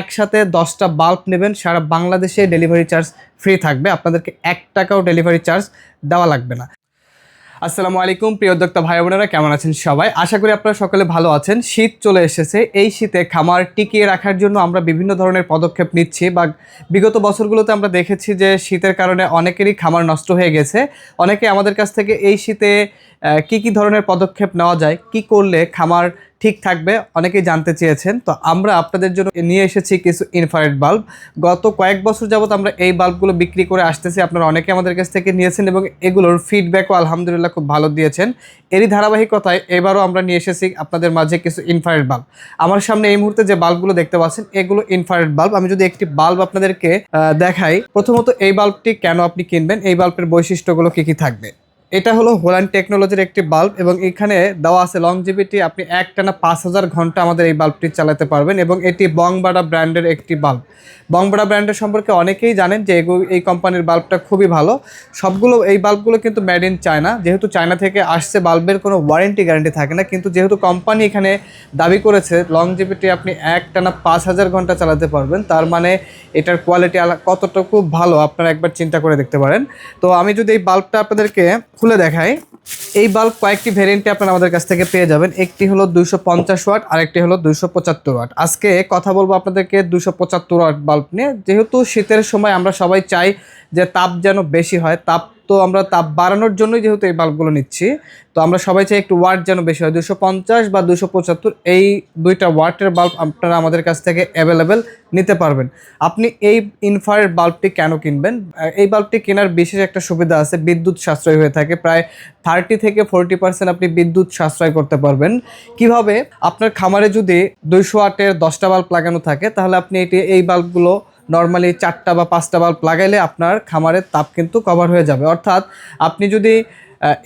একসাথে দশটা বাল্ব নেবেন, সারা বাংলাদেশে ডেলিভারি চার্জ ফ্রি থাকবে। আপনাদেরকে এক টাকাও ডেলিভারি চার্জ দেওয়া লাগবে না। আসসালামু আলাইকুম, প্রিয় উদ্যোক্তা ভাই বোনেরা, কেমন আছেন সবাই? আশা করি আপনারা সকলে ভালো আছেন। শীত চলে এসেছে। এই শীতে খামার টিকিয়ে রাখার জন্য আমরা বিভিন্ন ধরনের পদক্ষেপ নিচ্ছি বা বিগত বছরগুলোতে আমরা দেখেছি যে শীতের কারণে অনেকেরই খামার নষ্ট হয়ে গেছে। অনেকে আমাদের কাছ থেকে এই শীতে কি কি ধরনের পদক্ষেপ নেওয়া যায়, কি করলে খামার ঠিক থাকবে, অনেকেই জানতে চেয়েছেন। তো আমরা আপনাদের জন্য নিয়ে এসেছি কিছু ইনফ্রারেড বাল্ব গত কয়েক বছর যাবত আমরা এই বাল্বগুলো বিক্রি করে আসতেছি। আপনারা অনেকে আমাদের কাছ থেকে নিয়েছেন এবং এগুলোর ফিডব্যাকও আলহামদুলিল্লাহ খুব ভালো দিয়েছেন। এরই ধারাবাহিকতায় এবারও আমরা নিয়ে এসেছি আপনাদের মাঝে কিছু ইনফ্রারেড বাল্ব আমার সামনে এই মুহূর্তে যে বাল্বগুলো দেখতে পাচ্ছেন, এগুলো ইনফ্রারেড বাল্ব আমি যদি একটি বাল্ব আপনাদেরকে দেখাই, প্রথমত এই বাল্বটি কেন আপনি কিনবেন? এই বাল্বের বৈশিষ্ট্যগুলো কি কি থাকবে? এটা হলো হোল্যান্ড টেকনোলজির একটি বাল্ব এবং এখানে দেওয়া আছে লংজিভিটি আপনি এক টানা পাঁচ হাজার ঘণ্টা আমাদের এই বাল্বটি চালাতে পারবেন এবং এটি বংবাডা ব্র্যান্ডের একটি বাল্ব। বংবাডা ব্র্যান্ডের সম্পর্কে অনেকেই জানেন যে এই কোম্পানির বাল্বটা খুবই ভালো। সবগুলো, এই বাল্বগুলো কিন্তু মেড ইন চায়না যেহেতু চায়না থেকে আসছে, বাল্বের কোনো ওয়ারেন্টি গ্যারান্টি থাকে না। কিন্তু যেহেতু কোম্পানি এখানে দাবি করেছে লংজিভিটি আপনি এক টানা পাঁচ হাজার ঘণ্টা চালাতে পারবেন। তার মানে এটার কোয়ালিটি কতটুকু ভালো, আপনারা একবার চিন্তা করে দেখতে পারেন। তো আমি যদি এই বাল্বটা আপনাদেরকে খুলে দেখাই। এই বাল্ব কয়েকটি ভেরিয়েন্টে আপনারা আমাদের কাছ থেকে পেয়ে যাবেন। একটি হলো দুইশো পঞ্চাশ ওয়াট, আরেকটি হলো দুইশো পঁচাত্তর ওয়াট। আজকে কথা বলব আপনাদেরকে দুশো পঁচাত্তর ওয়াট বাল্ব নিয়ে। যেহেতু শীতের সময় আমরা সবাই চাই যে তাপ যেন বেশি হয়, তাপ তো আমরা তাপ বাড়ানোর জন্যই যেহেতু এই বাল্বগুলো নিচ্ছি, তো আমরা সবাই চাই একটু ওয়াট যেন বেশি হয়। দুশো পঞ্চাশ বা দুশো পঁচাত্তর, এই দুইটা ওয়াটের বাল্ব আপনারা আমাদের কাছ থেকে অ্যাভেলেবেল নিতে পারবেন। আপনি এই ইনফ্রারেড বাল্বটি কেন কিনবেন? এই বাল্বটি কেনার বিশেষ একটা সুবিধা আছে, বিদ্যুৎ সাশ্রয় হয়ে থাকে। প্রায় থার্টি থেকে ফোরটি পার্সেন্ট আপনি বিদ্যুৎ সাশ্রয় করতে পারবেন। কীভাবে? আপনার খামারে যদি দুইশো আটের দশটা বাল্ব লাগানো থাকে, তাহলে আপনি এটি, এই বাল্বগুলো নর্মালি চারটা বা পাঁচটা বাল্ব লাগাইলে আপনার খামারের তাপ কিন্তু কভার হয়ে যাবে। অর্থাৎ আপনি যদি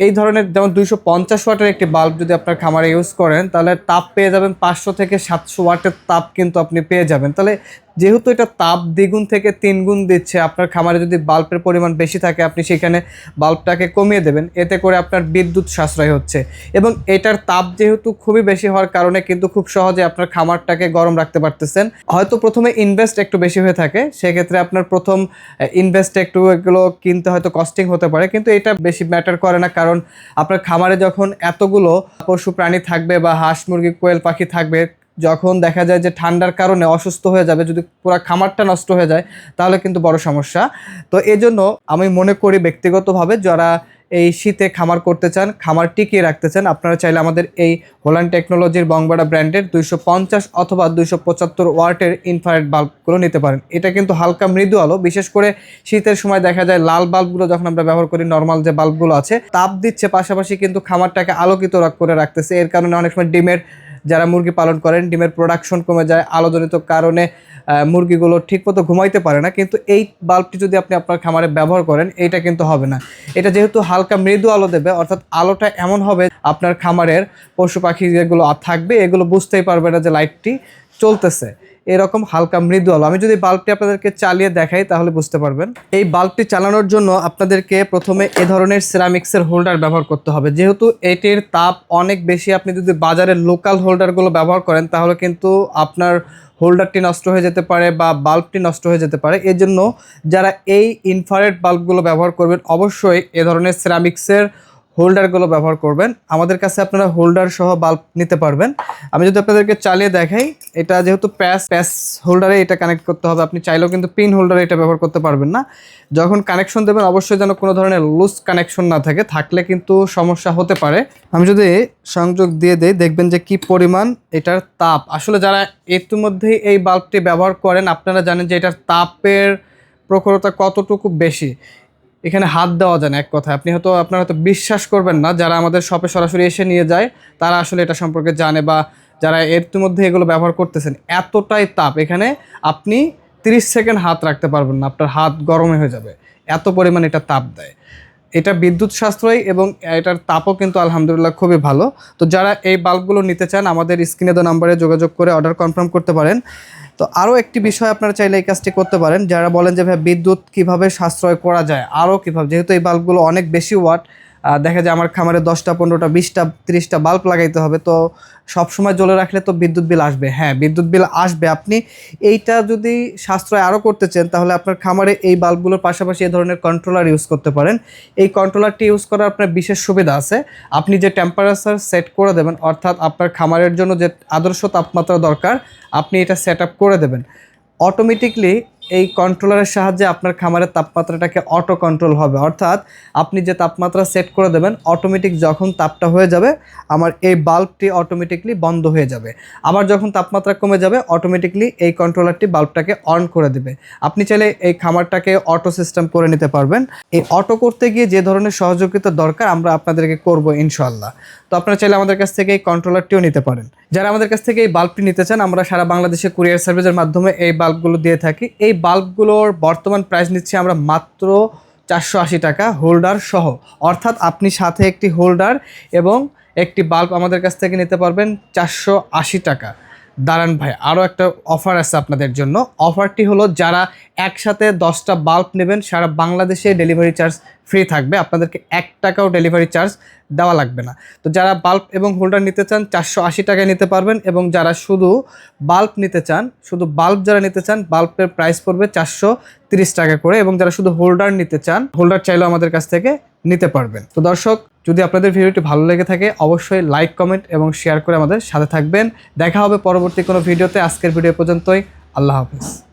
এই ধরনের যেমন দুইশো পঞ্চাশ ওয়াটের একটি বাল্ব যদি আপনার খামারে ইউজ করেন, তাহলে তাপ পেয়ে যাবেন পাঁচশো থেকে সাতশো ওয়াটের তাপ কিন্তু আপনি পেয়ে যাবেন। তাহলে যেহেতু এটা তাপ দ্বিগুণ থেকে তিন গুণ দিচ্ছে, আপনার খামারে যদি বাল্বের পরিমাণ বেশি থাকে, আপনি সেখানে বাল্বটাকে কমিয়ে দেবেন। এতে করে আপনার বিদ্যুৎ সাশ্রয় হচ্ছে। এবং এটার তাপ যেহেতু খুবই বেশি হওয়ার কারণে কিন্তু খুব সহজে আপনার খামারটাকে গরম রাখতে পারতেছেন। হয়তো প্রথমে ইনভেস্ট একটু বেশি হয়ে থাকে, সেক্ষেত্রে আপনার প্রথম ইনভেস্ট একটু এগুলো কিনতে হয়তো কস্টিং হতে পারে, কিন্তু এটা বেশি ম্যাটার করে না, কারণ আপনার খামারে যখন এতগুলো পশু প্রাণী থাকবে বা হাঁস মুরগি, কোয়েল পাখি থাকবে যখন দেখা যায় যে ঠান্ডার কারণে অসুস্থ হয়ে যাবে, যদি পুরো খামারটা নষ্ট হয়ে যায়, তাহলে কিন্তু বড় সমস্যা। তো এজন্য আমি মনে করি ব্যক্তিগতভাবে যারা এই শীতে খামার করতে চান, খামার টিকিয়ে রাখতে চান, আপনারা চাইলে আমাদের এই হোল্যান্ড টেকনোলজির বংবাড়া ব্র্যান্ডের দুইশো পঞ্চাশ অথবা দুইশো পঁচাত্তর ওয়াটের ইনফ্রারেড বাল্বগুলো নিতে পারেন। এটা কিন্তু হালকা মৃদু আলো, বিশেষ করে শীতের সময় দেখা যায় লাল বাল্বগুলো যখন আমরা ব্যবহার করি নর্মাল যে বাল্বগুলো আছে, তাপ দিচ্ছে, পাশাপাশি কিন্তু খামারটাকে আলোকিত করে রাখতেছে। এর কারণে অনেক সময় ডিমের যারা মুরগি পালন করেন, ডিমের প্রোডাকশন কমে যায়, আলোজনিত কারণে মুরগিগুলো ঠিকমতো ঘুমাইতে পারে না। কিন্তু এই বাল্বটি যদি আপনি আপনার খামারে ব্যবহার করেন এটা কিন্তু হবে না। এটা যেহেতু হালকা মৃদু আলো দেবে, অর্থাৎ আলোটা এমন হবে আপনার খামারের পশু পাখি যেগুলো থাকবে, এগুলো বুঝতেই পারবে না যে লাইটটি চলতেছে। এরকম হালকা মৃদু আলো। আমি যদি বাল্বটি আপনাদেরকে চালিয়ে দেখাই, তাহলে বুঝতে পারবেন। এই বাল্বটি চালানোর জন্য আপনাদেরকে প্রথমে এ ধরনের সিরামিক্সের হোল্ডার ব্যবহার করতে হবে। যেহেতু এটির তাপ অনেক বেশি, আপনি যদি বাজারের লোকাল হোল্ডারগুলো ব্যবহার করেন, তাহলে কিন্তু আপনার হোল্ডারটি নষ্ট হয়ে যেতে পারে বা বাল্বটি নষ্ট হয়ে যেতে পারে। এজন্য যারা এই ইনফ্রারেড বাল্বগুলো ব্যবহার করবেন, অবশ্যই এ ধরনের সিরামিক্সের হোল্ডারগুলো ব্যবহার করবেন। আমাদের কাছে আপনারা হোল্ডার সহ বাল্ব নিতে পারবেন। আমি যদি আপনাদেরকে চালিয়ে দেখাই, এটা যেহেতু প্যাস প্যাস হোল্ডারে এটা কানেক্ট করতে হবে। আপনি চাইলেও কিন্তু পিন হোল্ডারে এটা ব্যবহার করতে পারবেন না। যখন কানেকশন দেবেন, অবশ্যই যেন কোনো ধরনের লুজ কানেকশন না থাকে। থাকলে কিন্তু সমস্যা হতে পারে। আমি যদি সংযোগ দিয়ে দেই, দেখবেন যে কি পরিমাণ এটার তাপ। আসলে যারা ইতিমধ্যেই এই বাল্বটি ব্যবহার করেন, আপনারা জানেন যে এটার তাপের প্রখরতা কতটুকু বেশি। এখানে হাত দেওয়া যায় না এক কথায়। আপনি হয়তো, আপনারা হয়তো বিশ্বাস করবেন না, যারা আমাদের শপে সরাসরি এসে নিয়ে যায়, তারা আসলে এটা সম্পর্কে জানে বা যারা এর মধ্যে এগুলো ব্যবহার করতেছেন, এতটাই তাপ। এখানে আপনি তিরিশ সেকেন্ড হাত রাখতে পারবেন না, আপনার হাত গরমে হয়ে যাবে। এত পরিমাণ এটা তাপ দেয়। এটা বিদ্যুৎ সাশ্রয়ী এবং এটার তাপও কিন্তু আলহামদুলিল্লাহ খুবই ভালো। তো যারা এই বাল্বগুলো নিতে চান, আমাদের স্ক্রিনে দেওয়া নাম্বারে যোগাযোগ করে অর্ডার কনফার্ম করতে পারেন। তো আরও একটি বিষয় আপনারা চাইলে এই কাজটি করতে পারেন, যারা বলেন যে, ভাই, বিদ্যুৎ কীভাবে সাশ্রয় করা যায় আরও কীভাবে? যেহেতু এই বাল্বগুলো অনেক বেশি ওয়াট দেখা যায় আমার খামারে দশটা, পনেরোটা, বিশটা, তিরিশটা বাল্ব লাগাইতে হবে। তো সবসময় জ্বলে রাখলে তো বিদ্যুৎ বিল আসবে। হ্যাঁ বিদ্যুৎ বিল আসবে। আপনি এইটা যদি সাশ্রয় আরও করতে চান, তাহলে আপনার খামারে এই বাল্বগুলোর পাশাপাশি এই ধরনের কন্ট্রোলার ইউজ করতে পারেন। এই কন্ট্রোলারটি ইউজ করার আপনার বিশেষ সুবিধা আছে। আপনি যে টেম্পারেচার সেট করে দেবেন, অর্থাৎ আপনার খামারের জন্য যে আদর্শ তাপমাত্রা দরকার, আপনি এটা সেট করে দেবেন। অটোমেটিকলি এই কন্ট্রোলারের সাহায্যে আপনার খামারের তাপমাত্রাটাকে অটো কন্ট্রোল হবে। অর্থাৎ আপনি যে তাপমাত্রা সেট করে দেবেন অটোমেটিক যখন তাপটা হয়ে যাবে, আমার এই বাল্বটি অটোমেটিকলি বন্ধ হয়ে যাবে। আবার যখন তাপমাত্রা কমে যাবে অটোমেটিকলি এই কন্ট্রোলারটি বাল্বটাকে অন করে দেবে। আপনি চাইলে এই খামারটাকে অটো সিস্টেম করে নিতে পারবেন। এই অটো করতে গিয়ে যে ধরনের সহযোগিতা দরকার, আমরা আপনাদেরকে করব ইনশাল্লাহ তো আপনারা চাইলে আমাদের কাছ থেকে এই কন্ট্রোলারটিও নিতে পারেন। যারা আমাদের কাছ থেকে এই বাল্বটি নিতে চান, আমরা সারা বাংলাদেশে কুরিয়ার সার্ভিসের মাধ্যমে এই বাল্বগুলো দিয়ে থাকি। এই বাল্বগুলোর বর্তমান প্রাইস নিচ্ছি আমরা মাত্র চারশো আশি টাকা হোল্ডার সহ। অর্থাৎ আপনি সাথে একটি হোল্ডার এবং একটি বাল্ব আমাদের কাছ থেকে নিতে পারবেন চারশো আশি টাকা। দাঁড়ান ভাই আরও একটা অফার আছে আপনাদের জন্য। অফারটি হলো যারা একসাথে দশটা বাল্ব নেবেন, সারা বাংলাদেশে ডেলিভারি চার্জ ফ্রি থাকবে। আপনাদেরকে এক টাকাও ডেলিভারি চার্জ দেওয়া লাগবে না। তো যারা বাল্ব এবং হোল্ডার নিতে চান, চারশো আশি টাকায় নিতে পারবেন এবং যারা শুধু বাল্ব নিতে চান, শুধু বাল্ব যারা নিতে চান বাল্বের প্রাইস পড়বে চারশো তিরিশ টাকা করে এবং যারা শুধু হোল্ডার নিতে চান হোল্ডার চাইলেও আমাদের কাছ থেকে নিতে পারবেন। তো দর্শক, যদি আপনাদের ভিডিওটি ভালো লেগে থাকে, অবশ্যই লাইক কমেন্ট এবং শেয়ার করে আমাদের সাথে থাকবেন। দেখা হবে পরবর্তী কোনো ভিডিওতে। আজকের ভিডিও পর্যন্তই। আল্লাহ হাফিজ।